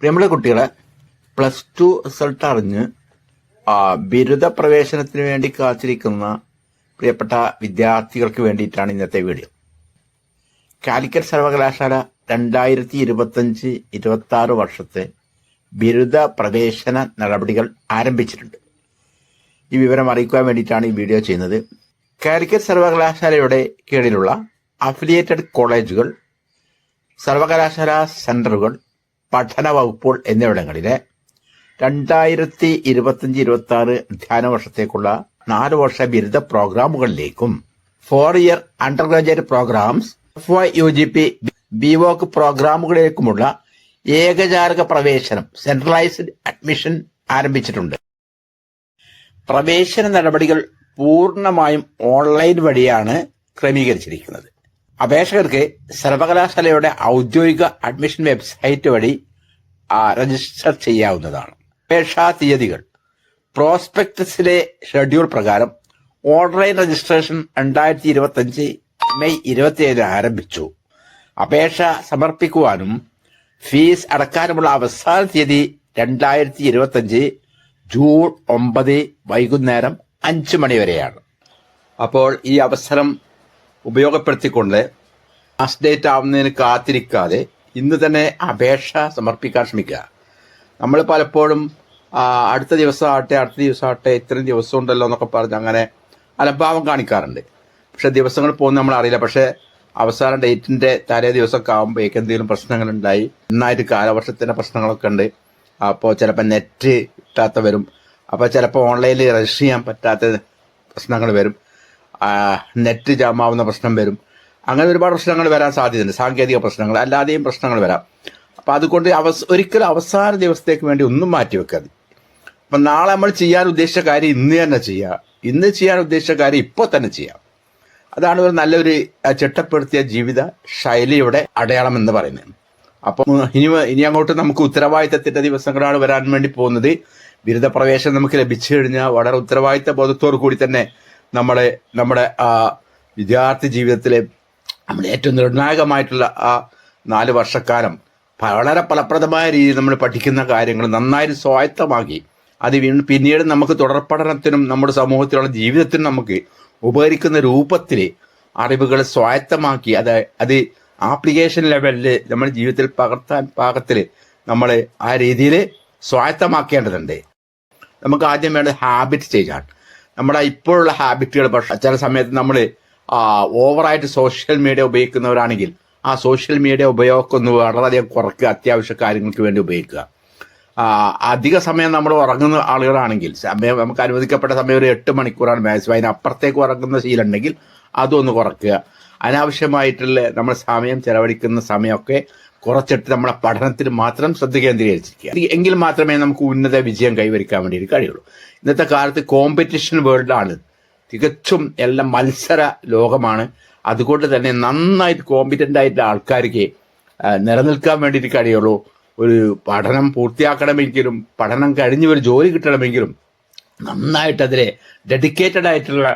പ്രിയമുള്ള കുട്ടികളെ plus two result അറിഞ്ഞ് ബിരുദ പ്രവേശനത്തിന് വേണ്ടി കാത്തിരിക്കുന്ന പ്രിയപ്പെട്ട വിദ്യാർത്ഥികൾക്ക് വേണ്ടിയിട്ടാണ് ഇന്നത്തെ വീഡിയോ. കാലിക്കറ്റ് സർവകലാശാല രണ്ടായിരത്തി ഇരുപത്തഞ്ച് ഇരുപത്തി ആറ് വർഷത്തെ ബിരുദ പ്രവേശന നടപടികൾ ആരംഭിച്ചിട്ടുണ്ട്. ഈ വിവരം അറിയിക്കുവാൻ വേണ്ടിയിട്ടാണ് ഈ വീഡിയോ ചെയ്യുന്നത്. കാലിക്കറ്റ് സർവകലാശാലയുടെ കീഴിലുള്ള അഫിലിയേറ്റഡ് കോളേജുകൾ സർവകലാശാല സെന്ററുകൾ പഠന വകുപ്പുകൾ എന്നിവിടങ്ങളിലെ രണ്ടായിരത്തി ഇരുപത്തിയഞ്ച് ഇരുപത്തി ആറ് അധ്യയന വർഷത്തേക്കുള്ള നാല് വർഷ ബിരുദ പ്രോഗ്രാമുകളിലേക്കും four year undergraduate programmes F Y U G P BVoc പ്രോഗ്രാമുകളിലേക്കുമുള്ള ഏകജാലക പ്രവേശനം സെൻട്രലൈസ്ഡ് അഡ്മിഷൻ ആരംഭിച്ചിട്ടുണ്ട്. പ്രവേശന നടപടികൾ പൂർണമായും ഓൺലൈൻ വഴിയാണ് ക്രമീകരിച്ചിരിക്കുന്നത്. അപേക്ഷകർക്ക് സർവകലാശാലയുടെ ഔദ്യോഗിക അഡ്മിഷൻ വെബ്സൈറ്റ് വഴി രജിസ്റ്റർ ചെയ്യാവുന്നതാണ്. അപേക്ഷാ തീയതികൾ. പ്രോസ്പെക്ടസിലെ ഷെഡ്യൂൾ പ്രകാരം ഓൺലൈൻ രജിസ്ട്രേഷൻ രണ്ടായിരത്തി ഇരുപത്തഞ്ച് മെയ് ഇരുപത്തിയേഴ് ആരംഭിച്ചു. അപേക്ഷ സമർപ്പിക്കുവാനും ഫീസ് അടക്കാനുമുള്ള അവസാന തീയതി രണ്ടായിരത്തി ഇരുപത്തഞ്ച് ജൂൺ ഒമ്പത് വൈകുന്നേരം അഞ്ച് മണി വരെയാണ് അപ്പോൾ ഈ അവസരം ഉപയോഗപ്പെടുത്തിക്കൊണ്ട് ലാസ്റ്റ് ഡേറ്റ് ആവുന്നതിന് കാത്തിരിക്കാതെ ഇന്ന് തന്നെ അപേക്ഷ സമർപ്പിക്കാൻ ശ്രമിക്കുക. നമ്മൾ പലപ്പോഴും അടുത്ത ദിവസമാകട്ടെ അടുത്ത ദിവസമാകട്ടെ ഇത്രയും ദിവസം ഉണ്ടല്ലോ എന്നൊക്കെ പറഞ്ഞ് അങ്ങനെ അലംഭാവം കാണിക്കാറുണ്ട്. പക്ഷേ ദിവസങ്ങൾ പോകുന്ന നമ്മൾ അറിയില്ല. പക്ഷേ അവസാന ഡേറ്റിന്റെ തലേ ദിവസമൊക്കെ ആകുമ്പോഴേക്ക് എന്തെങ്കിലും പ്രശ്നങ്ങളുണ്ടായി. നന്നായിട്ട് കാലവർഷത്തിന്റെ പ്രശ്നങ്ങളൊക്കെ ഉണ്ട്. അപ്പോൾ ചിലപ്പോൾ നെറ്റ് കിട്ടാത്ത വരും. അപ്പോൾ ചിലപ്പോൾ ഓൺലൈനിൽ രജിസ്റ്റർ ചെയ്യാൻ പറ്റാത്ത പ്രശ്നങ്ങൾ വരും. നെറ്റ് ജാമാവുന്ന പ്രശ്നം വരും. അങ്ങനെ ഒരുപാട് പ്രശ്നങ്ങൾ വരാൻ സാധ്യതയുണ്ട്. സാങ്കേതിക പ്രശ്നങ്ങൾ അല്ലാതെയും പ്രശ്നങ്ങൾ വരാം. അപ്പം അതുകൊണ്ട് അവസ് ഒരിക്കലും അവസാന ദിവസത്തേക്ക് വേണ്ടി ഒന്നും മാറ്റി വെക്കരുത് അപ്പം നാളെ നമ്മൾ ചെയ്യാൻ ഉദ്ദേശിച്ച കാര്യം ഇന്ന് തന്നെ ചെയ്യുക ഇന്ന് ചെയ്യാൻ ഉദ്ദേശിച്ച കാര്യം ഇപ്പോൾ തന്നെ ചെയ്യാം. അതാണ് ഒരു നല്ലൊരു ചിട്ടപ്പെടുത്തിയ ജീവിത ശൈലിയുടെ അടയാളം എന്ന് പറയുന്നത്. അപ്പം ഇനി ഇനി അങ്ങോട്ട് നമുക്ക് ഉത്തരവാദിത്തത്തിന്റെ ദിവസങ്ങളാണ് വരാൻ വേണ്ടി പോകുന്നത്. ബിരുദ പ്രവേശനം നമുക്ക് ലഭിച്ചു കഴിഞ്ഞാൽ വളരെ ഉത്തരവാദിത്ത ബോധത്തോടു കൂടി തന്നെ നമ്മളെ നമ്മുടെ ആ വിദ്യാർത്ഥി ജീവിതത്തിലെ നമ്മൾ ഏറ്റവും നിർണായകമായിട്ടുള്ള ആ നാല് വർഷക്കാലം വളരെ ഫലപ്രദമായ രീതിയിൽ നമ്മൾ പഠിക്കുന്ന കാര്യങ്ങൾ നന്നായി സ്വായത്തമാക്കി. അത് പിന്നീട് നമുക്ക് തുടർ പഠനത്തിനും നമ്മുടെ സമൂഹത്തിലുള്ള ജീവിതത്തിനും നമുക്ക് ഉപകരിക്കുന്ന രൂപത്തിൽ അറിവുകൾ സ്വായത്തമാക്കി അത് അത് ആപ്ലിക്കേഷൻ ലെവലിൽ നമ്മുടെ ജീവിതത്തിൽ പകർത്താൻ പാകത്തിൽ നമ്മൾ ആ രീതിയിൽ സ്വായത്തമാക്കേണ്ടതുണ്ട്. നമുക്ക് ആദ്യം വേണ്ടത് ഹാബിറ്റ് സ്റ്റേജാണ്. നമ്മുടെ ഇപ്പോഴുള്ള ഹാബിറ്റുകൾ പക്ഷേ ചില സമയത്ത് നമ്മൾ ഓവറായിട്ട് സോഷ്യൽ മീഡിയ ഉപയോഗിക്കുന്നവരാണെങ്കിൽ ആ സോഷ്യൽ മീഡിയ ഉപയോഗം ഒന്ന് വളരെയധികം കുറയ്ക്കുക അത്യാവശ്യ കാര്യങ്ങൾക്ക് വേണ്ടി ഉപയോഗിക്കുക. അധിക സമയം നമ്മൾ ഉറങ്ങുന്ന ആളുകളാണെങ്കിൽ സമയം നമുക്ക് അനുവദിക്കപ്പെട്ട സമയം ഒരു എട്ട് മണിക്കൂറാണ് മാക്സിമം അതിനപ്പുറത്തേക്ക് ഉറങ്ങുന്ന ശീലമുണ്ടെങ്കിൽ അതൊന്ന് കുറയ്ക്കുക അനാവശ്യമായിട്ടുള്ള നമ്മൾ സമയം ചെലവഴിക്കുന്ന സമയമൊക്കെ കുറച്ചിട്ട് നമ്മുടെ പഠനത്തിൽ മാത്രം ശ്രദ്ധ കേന്ദ്രീകരിച്ചിരിക്കുക എങ്കിൽ മാത്രമേ നമുക്ക് ഉന്നത വിജയം കൈവരിക്കാൻ വേണ്ടി കഴിയുള്ളൂ. ഇന്നത്തെ കാലത്ത് കോമ്പറ്റീഷൻ വേൾഡാണ് തികച്ചും എല്ലാം മത്സര ലോകമാണ്. അതുകൊണ്ട് തന്നെ നന്നായിട്ട് കോമ്പിറ്റന്റ് ആയിട്ടുള്ള ആൾക്കാർക്ക് നിലനിൽക്കാൻ വേണ്ടിയിട്ട് കഴിയുള്ളൂ. ഒരു പഠനം പൂർത്തിയാക്കണമെങ്കിലും പഠനം കഴിഞ്ഞ് ഒരു ജോലി കിട്ടണമെങ്കിലും നന്നായിട്ട് അതിലെ ഡെഡിക്കേറ്റഡ് ആയിട്ടുള്ള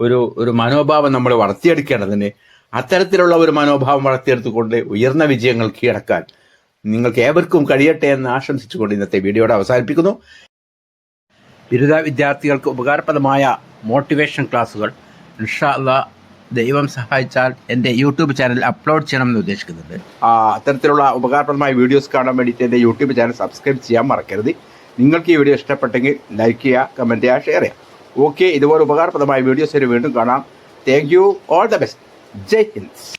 ഒരു ഒരു മനോഭാവം നമ്മൾ വളർത്തിയെടുക്കേണ്ടതിന് അത്തരത്തിലുള്ള ഒരു മനോഭാവം വളർത്തിയെടുത്തുകൊണ്ട് ഉയർന്ന വിജയങ്ങൾ കീഴടക്കാൻ നിങ്ങൾക്ക് ഏവർക്കും കഴിയട്ടെ എന്ന് ആശംസിച്ചുകൊണ്ട് ഇന്നത്തെ വീഡിയോയുടെ അവസാനിപ്പിക്കുന്നു. ബിരുദ വിദ്യാർത്ഥികൾക്ക് ഉപകാരപ്രദമായ മോട്ടിവേഷൻ ക്ലാസ്സുകൾ ഇൻഷാ അല്ലാ ദൈവം സഹായിച്ചാൽ എന്റെ യൂട്യൂബ് ചാനൽ അപ്ലോഡ് ചെയ്യണമെന്ന് ഉദ്ദേശിക്കുന്നുണ്ട്. അത്തരത്തിലുള്ള ഉപകാരപ്രദമായ വീഡിയോസ് കാണാൻ വേണ്ടിയിട്ട് എന്റെ യൂട്യൂബ് ചാനൽ സബ്സ്ക്രൈബ് ചെയ്യാൻ മറക്കരുത്. നിങ്ങൾക്ക് ഈ വീഡിയോ ഇഷ്ടപ്പെട്ടെങ്കിൽ ലൈക്ക് ചെയ്യുക കമന്റ് ചെയ്യുക ഷെയർ ചെയ്യുക. ഓക്കെ ഇതുപോലെ ഉപകാരപ്രദമായ വീഡിയോസ് വീണ്ടും കാണാം. Thank you all the best. Jenkins.